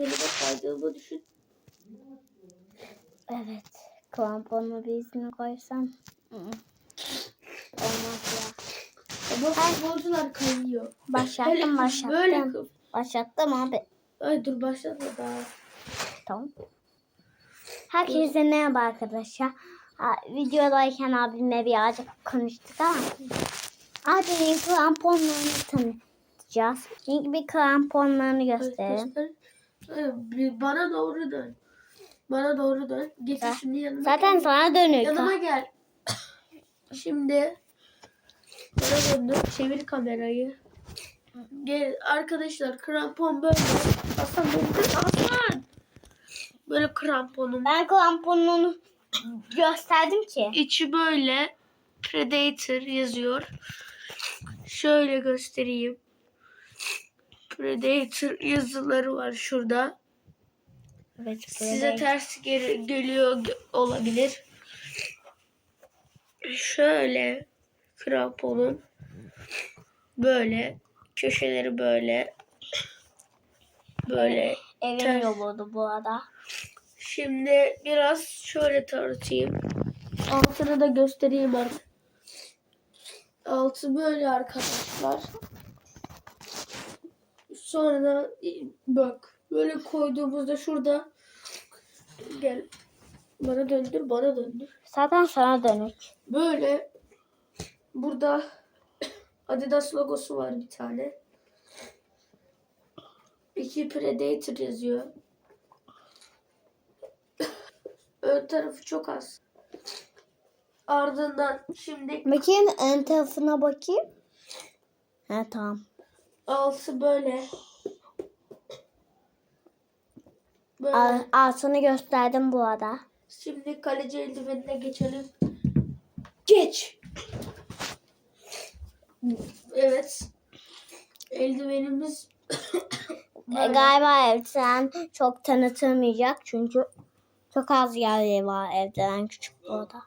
Elime kaydığımı düşün. Evet. Kramponu bir izine koysam. Olmaz ya. Ama futbolcular kayıyor. Başlattım kız Böyle başlattım. Başlattım abi. Ay dur başlatma daha. Tamam. Herkese merhaba arkadaşlar. Videodayken abimle birazcık konuştuk ama abinin kramponlarını tanıtacağız. İlk bir kramponlarını gösterelim. bir Bana doğru dön. Bana doğru dön. Getir şimdi yanıma. Zaten gel. sana dönük. Yanıma gel. Şimdi bana döndür. Çevir kamerayı. Gel arkadaşlar krampon böyle. Aslan döndür. Aslan. Böyle kramponum. Ben kramponunu gösterdim ki. İçi böyle Predator yazıyor. Şöyle göstereyim. Predator yazıları var şurada. Evet, Size ters gel- geliyor ge- olabilir. Şöyle kramponun böyle köşeleri böyle böyle Evin ters. bu arada. Şimdi biraz şöyle tartayım. Altını da göstereyim artık. Altı böyle arkadaşlar. Sonra e, bak böyle koyduğumuzda şurada gel bana döndür bana döndür. Zaten sana dönük. Böyle burada Adidas logosu var bir tane. İki Predator yazıyor. Ön tarafı çok az. Ardından şimdi Bakayım ön tarafına bakayım. Ha tamam. Altı böyle. Böyle. Al- Altını gösterdim bu arada. Şimdi kaleci eldivenine geçelim. Geç. Evet. Eldivenimiz E, galiba evden çok tanıtılmayacak çünkü çok az yerleri var evden küçük burada.